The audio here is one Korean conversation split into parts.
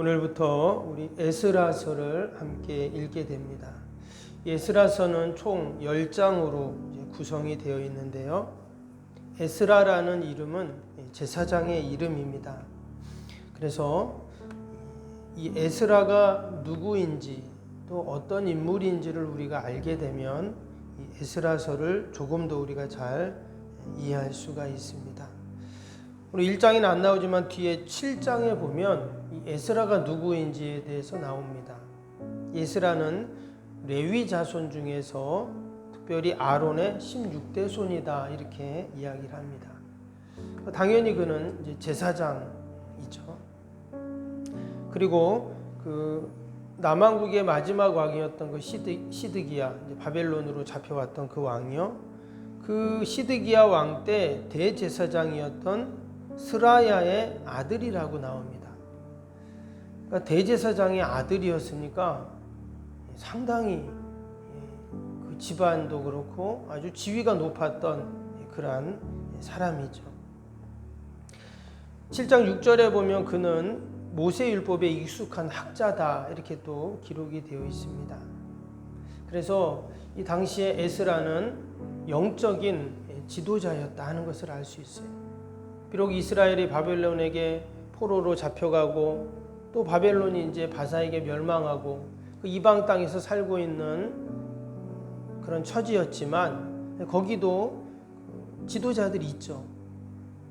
오늘부터 우리 에스라서를 함께 읽게 됩니다. 에스라서는 총 10장으로 구성이 되어 있는데요. 에스라라는 이름은 제사장의 이름입니다. 그래서 이 에스라가 누구인지 또 어떤 인물인지를 우리가 알게 되면 이 에스라서를 조금 더 우리가 잘 이해할 수가 있습니다. 우리 1장에는 안 나오지만 뒤에 7장에 보면 이 에스라가 누구인지에 대해서 나옵니다. 에스라는 레위 자손 중에서 특별히 아론의 16대 손이다 이렇게 이야기를 합니다. 당연히 그는 제사장이죠. 그리고 그 남왕국의 마지막 왕이었던 그 시드, 시드기야 바벨론으로 잡혀왔던 그 왕이요. 그 시드기야 왕 때 대제사장이었던 스라야의 아들이라고 나옵니다. 그러니까 대제사장의 아들이었으니까 상당히 그 집안도 그렇고 아주 지위가 높았던 그러한 사람이죠. 7장 6절에 보면 그는 모세율법에 익숙한 학자다 이렇게 또 기록이 되어 있습니다. 그래서 이 당시에 에스라는 영적인 지도자였다 하는 것을 알 수 있어요. 비록 이스라엘이 바벨론에게 포로로 잡혀가고 또 바벨론이 이제 바사에게 멸망하고 그 이방 땅에서 살고 있는 그런 처지였지만 거기도 지도자들이 있죠.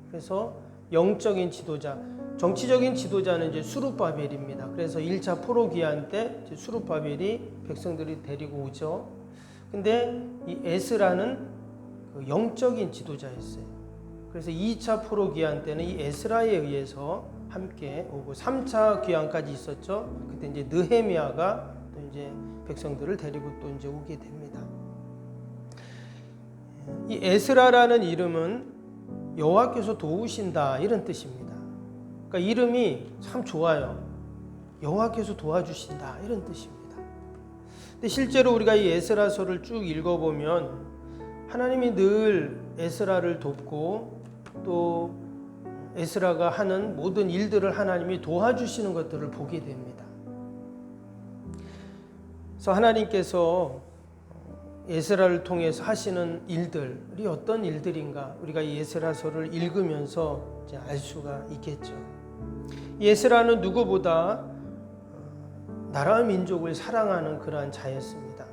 그래서 영적인 지도자, 정치적인 지도자는 이제 수르바벨입니다. 그래서 1차 포로 기한 때 수르바벨이 백성들이 데리고 오죠. 근데 이 에스라는 그 영적인 지도자였어요. 그래서 2차 포로 기한 때는 이 에스라에 의해서 함께 오고 3차 귀환까지 있었죠. 그때 이제 느헤미야가 또 이제 백성들을 데리고 또 이제 오게 됩니다. 이 에스라라는 이름은 여호와께서 도우신다 이런 뜻입니다. 그러니까 이름이 참 좋아요. 여호와께서 도와주신다 이런 뜻입니다. 근데 실제로 우리가 이 에스라서를 쭉 읽어보면 하나님이 늘 에스라를 돕고 또 에스라가 하는 모든 일들을 하나님이 도와주시는 것들을 보게 됩니다. 그래서 하나님께서 에스라를 통해서 하시는 일들이 어떤 일들인가 우리가 이 에스라서를 읽으면서 알 수가 있겠죠. 에스라는 누구보다 나라와 민족을 사랑하는 그러한 자였습니다.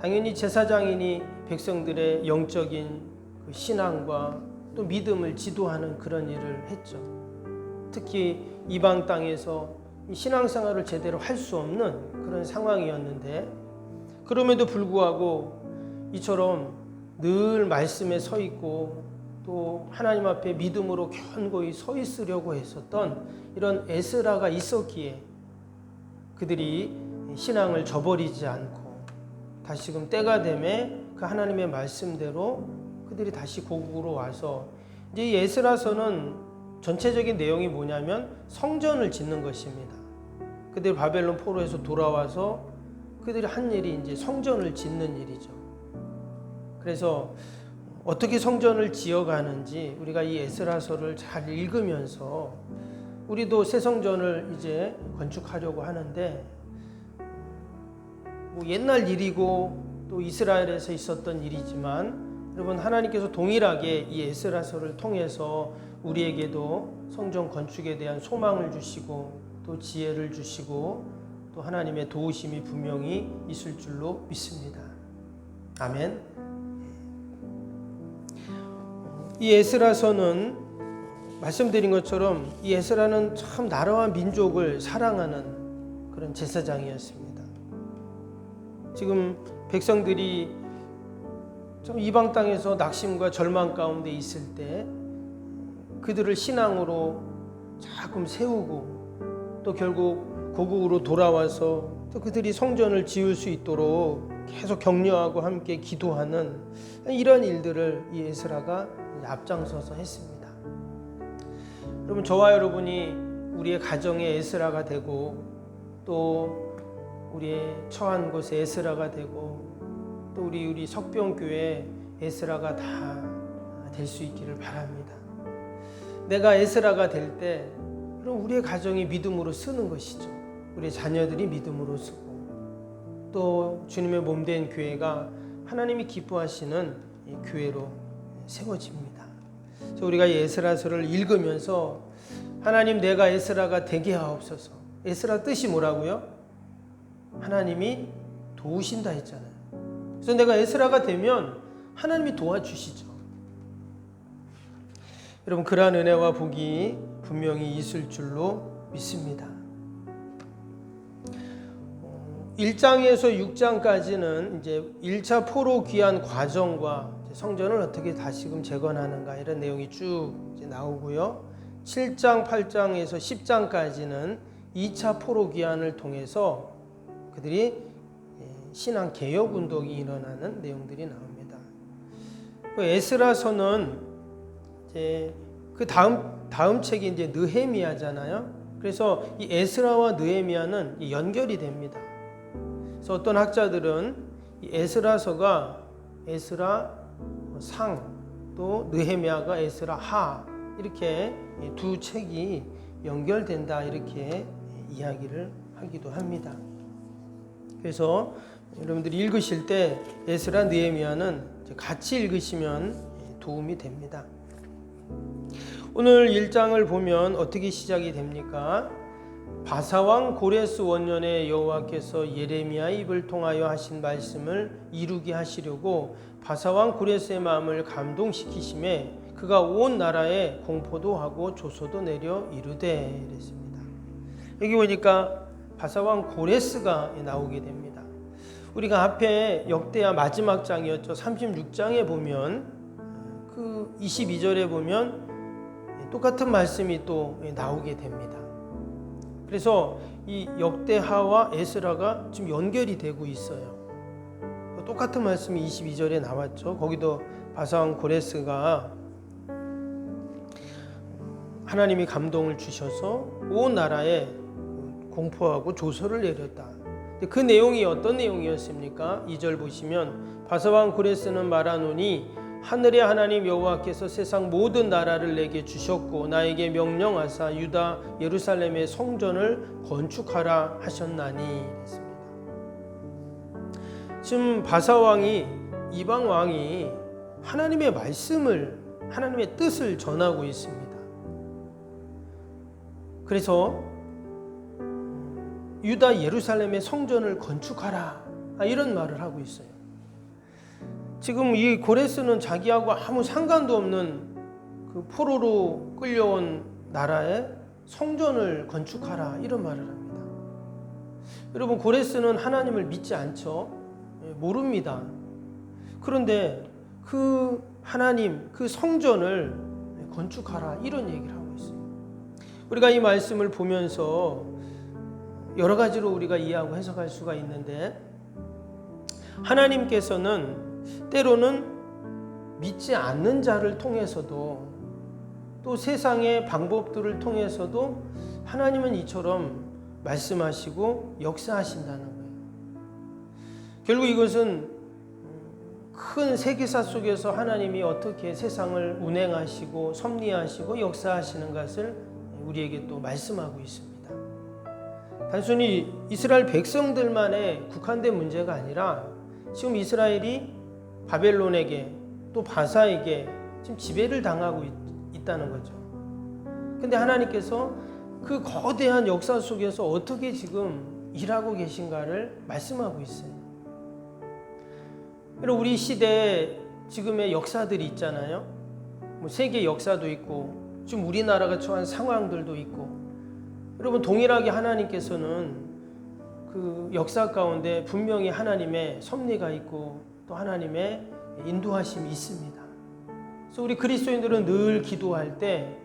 당연히 제사장이니 백성들의 영적인 그 신앙과 또 믿음을 지도하는 그런 일을 했죠. 특히 이방 땅에서 신앙생활을 제대로 할 수 없는 그런 상황이었는데 그럼에도 불구하고 이처럼 늘 말씀에 서 있고 또 하나님 앞에 믿음으로 견고히 서 있으려고 했었던 이런 에스라가 있었기에 그들이 신앙을 저버리지 않고 다시금 때가 되매 그 하나님의 말씀대로 그들이 다시 고국으로 와서 이제 이 에스라서는 전체적인 내용이 뭐냐면 성전을 짓는 것입니다. 그들 바벨론 포로에서 돌아와서 그들이 한 일이 이제 성전을 짓는 일이죠. 그래서 어떻게 성전을 지어가는지 우리가 이 에스라서를 잘 읽으면서 우리도 새 성전을 이제 건축하려고 하는데 뭐 옛날 일이고 또 이스라엘에서 있었던 일이지만 여러분 하나님께서 동일하게 이 에스라서를 통해서 우리에게도 성전 건축에 대한 소망을 주시고 또 지혜를 주시고 또 하나님의 도우심이 분명히 있을 줄로 믿습니다. 아멘. 이 에스라서는 말씀드린 것처럼 이 에스라는 참 나라와 민족을 사랑하는 그런 제사장이었습니다. 지금 백성들이 좀 이방 땅에서 낙심과 절망 가운데 있을 때 그들을 신앙으로 자금 세우고 또 결국 고국으로 돌아와서 또 그들이 성전을 지을 수 있도록 계속 격려하고 함께 기도하는 이런 일들을 이 에스라가 앞장서서 했습니다. 여러분 저와 여러분이 우리의 가정의 에스라가 되고 또 우리의 처한 곳에 에스라가 되고 또 우리 우리 석병 교회 에스라가 다 될 수 있기를 바랍니다. 내가 에스라가 될 때 그럼 우리의 가정이 믿음으로 쓰는 것이죠. 우리 자녀들이 믿음으로 쓰고 또 주님의 몸 된 교회가 하나님이 기뻐하시는 이 교회로 세워집니다. 그래서 우리가 에스라서를 읽으면서 하나님 내가 에스라가 되게 하옵소서. 에스라 뜻이 뭐라고요? 하나님이 도우신다 했잖아요. 그래서 내가 에스라가 되면 하나님이 도와주시죠. 여러분 그러한 은혜와 복이 분명히 있을 줄로 믿습니다. 1장에서 6장까지는 이제 1차 포로 귀환 과정과 성전을 어떻게 다시금 재건하는가 이런 내용이 쭉 나오고요. 7장, 8장에서 10장까지는 2차 포로 귀환을 통해서 그들이 신앙 개혁 운동이 일어나는 내용들이 나옵니다. 그 에스라서는 이제 그 다음 다음 책이 이제 느헤미야잖아요. 그래서 이 에스라와 느헤미야는 연결이 됩니다. 그래서 어떤 학자들은 이 에스라서가 에스라 상 또 느헤미야가 에스라 하 이렇게 두 책이 연결된다 이렇게 이야기를 하기도 합니다. 그래서 여러분들이 읽으실 때 에스라 느헤미야는 같이 읽으시면 도움이 됩니다. 오늘 1장을 보면 어떻게 시작이 됩니까? 바사왕 고레스 원년에 여호와께서 예레미야 입을 통하여 하신 말씀을 이루게 하시려고 바사왕 고레스의 마음을 감동시키심에 그가 온 나라에 공포도 하고 조소도 내려 이르되 이랬습니다. 여기 보니까 바사왕 고레스가 나오게 됩니다. 우리가 앞에 역대야 마지막 장이었죠. 36장에 보면 그 22절에 보면 똑같은 말씀이 또 나오게 됩니다. 그래서 이 역대하와 에스라가 지금 연결이 되고 있어요. 똑같은 말씀이 22절에 나왔죠. 거기도 바사왕 고레스가 하나님이 감동을 주셔서 온 나라에 공포하고 조서를 내렸다. 그 내용이 어떤 내용이었습니까? 2절 보시면 바사왕 고레스는 말하노니 하늘의 하나님 여호와께서 세상 모든 나라를 내게 주셨고 나에게 명령하사 유다 예루살렘의 성전을 건축하라 하셨나니 했습니다. 지금 바사 왕이 이방 왕이 하나님의 말씀을 하나님의 뜻을 전하고 있습니다. 그래서 유다 예루살렘의 성전을 건축하라 이런 말을 하고 있어요. 지금 이 고레스는 자기하고 아무 상관도 없는 그 포로로 끌려온 나라에 성전을 건축하라 이런 말을 합니다. 여러분 고레스는 하나님을 믿지 않죠. 예, 모릅니다. 그런데 그 하나님 그 성전을 건축하라 이런 얘기를 하고 있어요. 우리가 이 말씀을 보면서 여러 가지로 우리가 이해하고 해석할 수가 있는데 하나님께서는 때로는 믿지 않는 자를 통해서도 또 세상의 방법들을 통해서도 하나님은 이처럼 말씀하시고 역사하신다는 거예요. 결국 이것은 큰 세계사 속에서 하나님이 어떻게 세상을 운행하시고 섭리하시고 역사하시는 것을 우리에게 또 말씀하고 있습니다. 단순히 이스라엘 백성들만의 국한된 문제가 아니라 지금 이스라엘이 바벨론에게 또 바사에게 지금 지배를 당하고 있, 다는 거죠. 근데 하나님께서 그 거대한 역사 속에서 어떻게 지금 일하고 계신가를 말씀하고 있어요. 그리고 우리 시대에 지금의 역사들이 있잖아요. 뭐 세계 역사도 있고 지금 우리나라가 처한 상황들도 있고 여러분 동일하게 하나님께서는 그 역사 가운데 분명히 하나님의 섭리가 있고 또 하나님의 인도하심이 있습니다. 그래서 우리 그리스도인들은 늘 기도할 때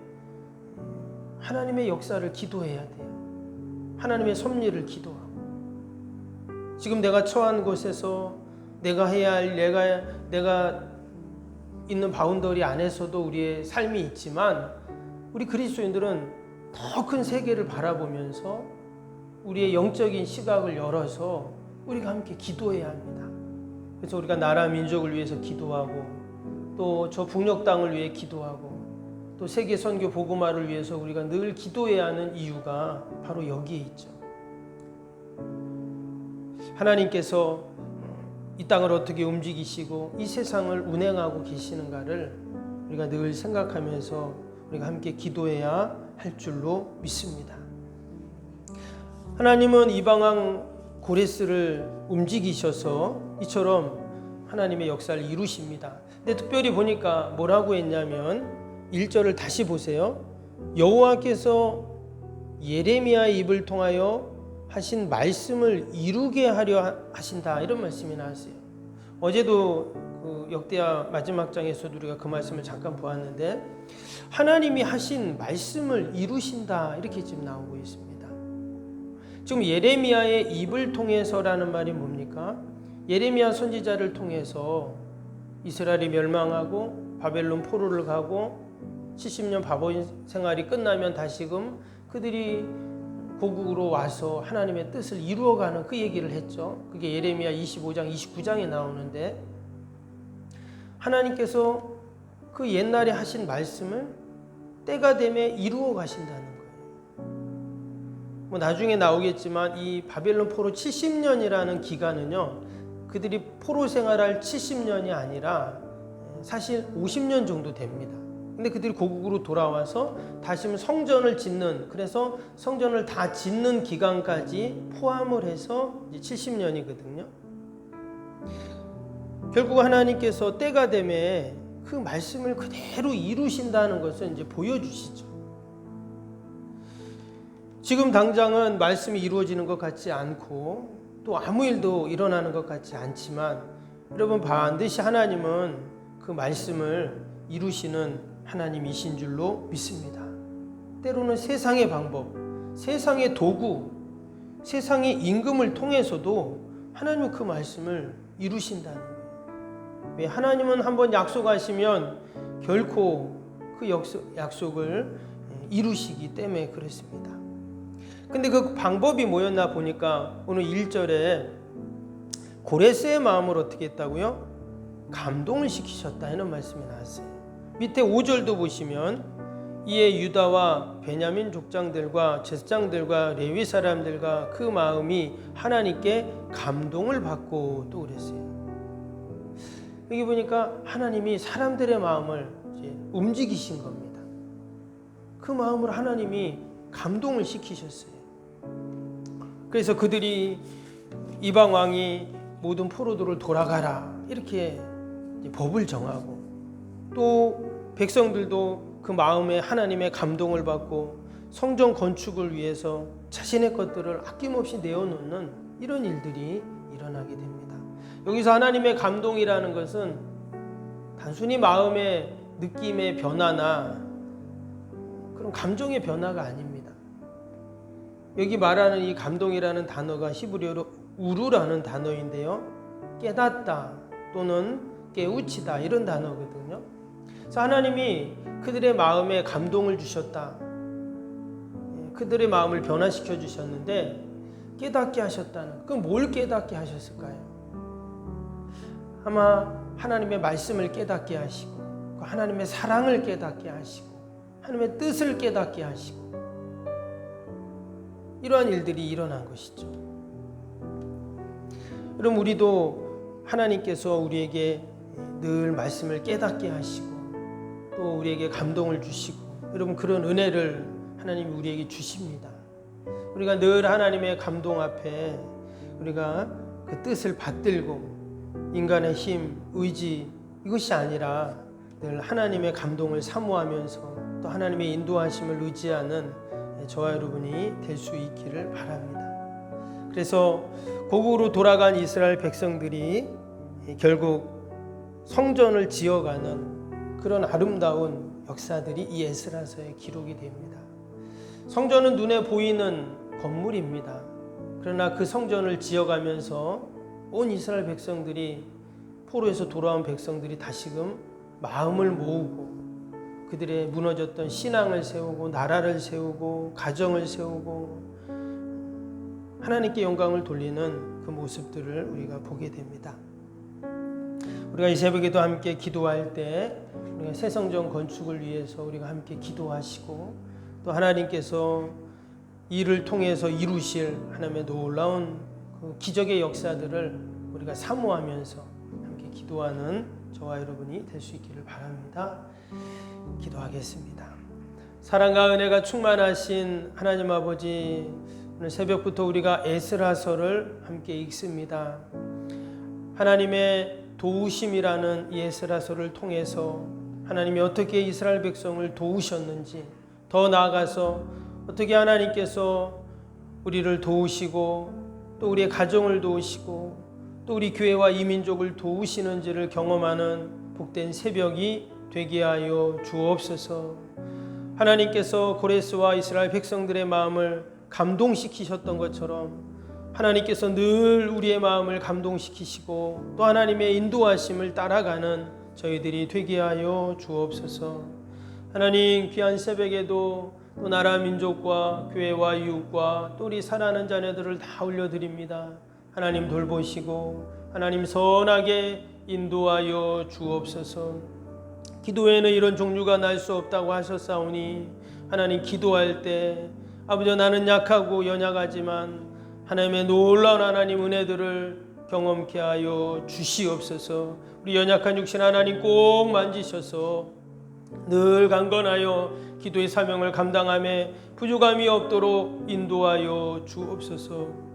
하나님의 역사를 기도해야 돼요. 하나님의 섭리를 기도하고 지금 내가 처한 곳에서 내가 해야 할 내가 내가 있는 바운더리 안에서도 우리의 삶이 있지만 우리 그리스도인들은 더 큰 세계를 바라보면서 우리의 영적인 시각을 열어서 우리가 함께 기도해야 합니다. 그래서 우리가 나라 민족을 위해서 기도하고 또 저 북녘 땅을 위해 기도하고 또 세계 선교 복음화를 위해서 우리가 늘 기도해야 하는 이유가 바로 여기에 있죠. 하나님께서 이 땅을 어떻게 움직이시고 이 세상을 운행하고 계시는가를 우리가 늘 생각하면서 우리가 함께 기도해야 할 줄로 믿습니다. 하나님은 이방왕 고레스를 움직이셔서 이처럼 하나님의 역사를 이루십니다. 근데 특별히 보니까 뭐라고 했냐면 1절을 다시 보세요. 여호와께서 예레미야 입을 통하여 하신 말씀을 이루게 하려 하신다 이런 말씀이 나왔어요. 어제도 그 역대하 마지막 장에서도 우리가 그 말씀을 잠깐 보았는데 하나님이 하신 말씀을 이루신다 이렇게 지금 나오고 있습니다. 지금 예레미야의 입을 통해서라는 말이 뭡니까? 예레미야 선지자를 통해서 이스라엘이 멸망하고 바벨론 포로를 가고 70년 바보인 생활이 끝나면 다시금 그들이 고국으로 와서 하나님의 뜻을 이루어가는 그 얘기를 했죠. 그게 예레미야 25장, 29장에 나오는데 하나님께서 그 옛날에 하신 말씀을 때가 되매 이루어 가신다는 거예요. 뭐 나중에 나오겠지만 이 바벨론 포로 70년이라는 기간은요. 그들이 포로 생활할 70년이 아니라 사실 50년 정도 됩니다. 근데 그들이 고국으로 돌아와서 다시 성전을 짓는 그래서 성전을 다 짓는 기간까지 포함을 해서 70년이거든요. 결국 하나님께서 때가 되매 그 말씀을 그대로 이루신다는 것을 이제 보여주시죠. 지금 당장은 말씀이 이루어지는 것 같지 않고 또 아무 일도 일어나는 것 같지 않지만 여러분 반드시 하나님은 그 말씀을 이루시는 하나님이신 줄로 믿습니다. 때로는 세상의 방법, 세상의 도구, 세상의 임금을 통해서도 하나님은 그 말씀을 이루신다는 하나님은 한번 약속하시면 결코 그 약속, 약속을 이루시기 때문에 그렇습니다. 근데 그 방법이 뭐였나 보니까 오늘 1절에 고레스의 마음을 어떻게 했다고요? 감동을 시키셨다 이런 말씀이 나왔어요. 밑에 5절도 보시면 이에 유다와 베냐민 족장들과 제사장들과 레위 사람들과 그 마음이 하나님께 감동을 받고 또 그랬어요. 여기 보니까 하나님이 사람들의 마음을 움직이신 겁니다. 그 마음을 하나님이 감동을 시키셨어요. 그래서 그들이 이방 왕이 모든 포로들을 돌아가라 이렇게 법을 정하고 또 백성들도 그 마음에 하나님의 감동을 받고 성전 건축을 위해서 자신의 것들을 아낌없이 내어놓는 이런 일들이 일어나게 됩니다. 여기서 하나님의 감동이라는 것은 단순히 마음의 느낌의 변화나 그런 감정의 변화가 아닙니다. 여기 말하는 이 감동이라는 단어가 히브리어로 우루라는 단어인데요. 깨닫다 또는 깨우치다 이런 단어거든요. 그래서 하나님이 그들의 마음에 감동을 주셨다. 예, 그들의 마음을 변화시켜 주셨는데 깨닫게 하셨다는. 그럼 뭘 깨닫게 하셨을까요? 아마 하나님의 말씀을 깨닫게 하시고 그 하나님의 사랑을 깨닫게 하시고 하나님의 뜻을 깨닫게 하시고 이러한 일들이 일어난 것이죠. 여러분 우리도 하나님께서 우리에게 늘 말씀을 깨닫게 하시고 또 우리에게 감동을 주시고 여러분 그런 은혜를 하나님이 우리에게 주십니다. 우리가 늘 하나님의 감동 앞에 우리가 그 뜻을 받들고 인간의 힘, 의지 이것이 아니라 늘 하나님의 감동을 사모하면서 또 하나님의 인도하심을 의지하는 저와 여러분이 될 수 있기를 바랍니다. 그래서 고국으로 돌아간 이스라엘 백성들이 결국 성전을 지어가는 그런 아름다운 역사들이 이 에스라서에 기록이 됩니다. 성전은 눈에 보이는 건물입니다. 그러나 그 성전을 지어가면서 온 이스라엘 백성들이 포로에서 돌아온 백성들이 다시금 마음을 모으고 그들의 무너졌던 신앙을 세우고 나라를 세우고 가정을 세우고 하나님께 영광을 돌리는 그 모습들을 우리가 보게 됩니다. 우리가 이 새벽에도 함께 기도할 때 우리가 새 성전 건축을 위해서 우리가 함께 기도하시고 또 하나님께서 이를 통해서 이루실 하나님의 놀라운 그 기적의 역사들을 우리가 사모하면서 함께 기도하는 저와 여러분이 될 수 있기를 바랍니다. 기도하겠습니다. 사랑과 은혜가 충만하신 하나님 아버지 오늘 새벽부터 우리가 에스라서를 함께 읽습니다. 하나님의 도우심이라는 이 에스라서를 통해서 하나님이 어떻게 이스라엘 백성을 도우셨는지 더 나아가서 어떻게 하나님께서 우리를 도우시고 또 우리의 가정을 도우시고 또 우리 교회와 이민족을 도우시는지를 경험하는 복된 새벽이 되게 하여 주옵소서. 하나님께서 고레스와 이스라엘 백성들의 마음을 감동시키셨던 것처럼 하나님께서 늘 우리의 마음을 감동시키시고 또 하나님의 인도하심을 따라가는 저희들이 되게 하여 주옵소서. 하나님 귀한 새벽에도 또 나라 민족과 교회와 이웃과 또 우리 사랑하는 자녀들을 다 올려드립니다. 하나님 돌보시고 하나님 선하게 인도하여 주옵소서. 기도에는 이런 종류가 날 수 없다고 하셨사오니 하나님 기도할 때 아버지 나는 약하고 연약하지만 하나님의 놀라운 하나님 은혜들을 경험케 하여 주시옵소서. 우리 연약한 육신 하나님 꼭 만지셔서 늘 강건하여 기도의 사명을 감당함에 부족함이 없도록 인도하여 주옵소서.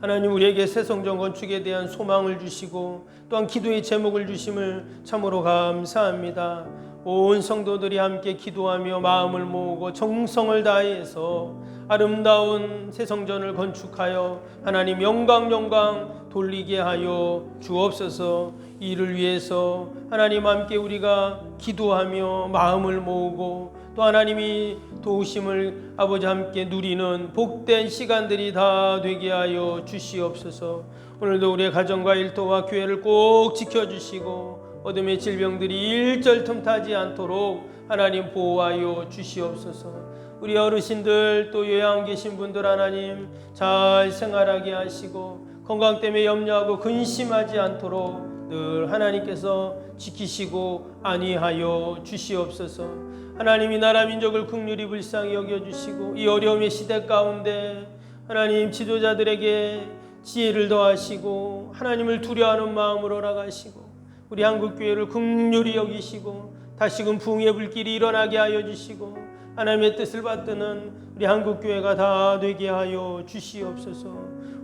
하나님 우리에게 새 성전 건축에 대한 소망을 주시고 또한 기도의 제목을 주심을 참으로 감사합니다. 온 성도들이 함께 기도하며 마음을 모으고 정성을 다해서 아름다운 새 성전을 건축하여 하나님 영광 영광 돌리게 하여 주옵소서. 이를 위해서 하나님 함께 우리가 기도하며 마음을 모으고 또 하나님이 도우심을 아버지 함께 누리는 복된 시간들이 다 되게 하여 주시옵소서. 오늘도 우리의 가정과 일터와 교회를 꼭 지켜주시고 어둠의 질병들이 일절 틈타지 않도록 하나님 보호하여 주시옵소서. 우리 어르신들 또 요양 계신 분들 하나님 잘 생활하게 하시고 건강 때문에 염려하고 근심하지 않도록 늘 하나님께서 지키시고 안위하여 주시옵소서. 하나님이 나라 민족을 극률히 불쌍히 여겨 주시고 이 어려움의 시대 가운데 하나님 지도자들에게 지혜를 더하시고 하나님을 두려워하는 마음으로 나가시고 우리 한국 교회를 극률히 여기시고 다시금 붕의 불길이 일어나게 하여 주시고 하나님의 뜻을 받드는 우리 한국 교회가 다 되게 하여 주시옵소서.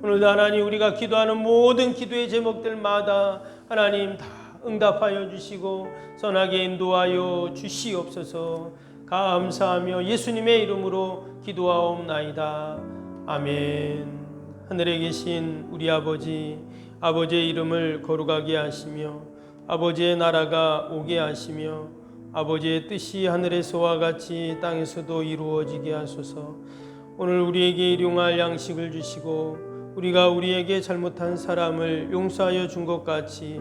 오늘도 하나님 우리가 기도하는 모든 기도의 제목들마다 하나님 다 응답하여 주시고 선하게 인도하여 주시옵소서. 감사하며 예수님의 이름으로 기도하옵나이다. 아멘. 하늘에 계신 우리 아버지 아버지의 이름을 거룩하게 하시며 아버지의 나라가 오게 하시며 아버지의 뜻이 하늘에서와 같이 땅에서도 이루어지게 하소서. 오늘 우리에게 일용할 양식을 주시고 우리가 우리에게 잘못한 사람을 용서하여 준 것 같이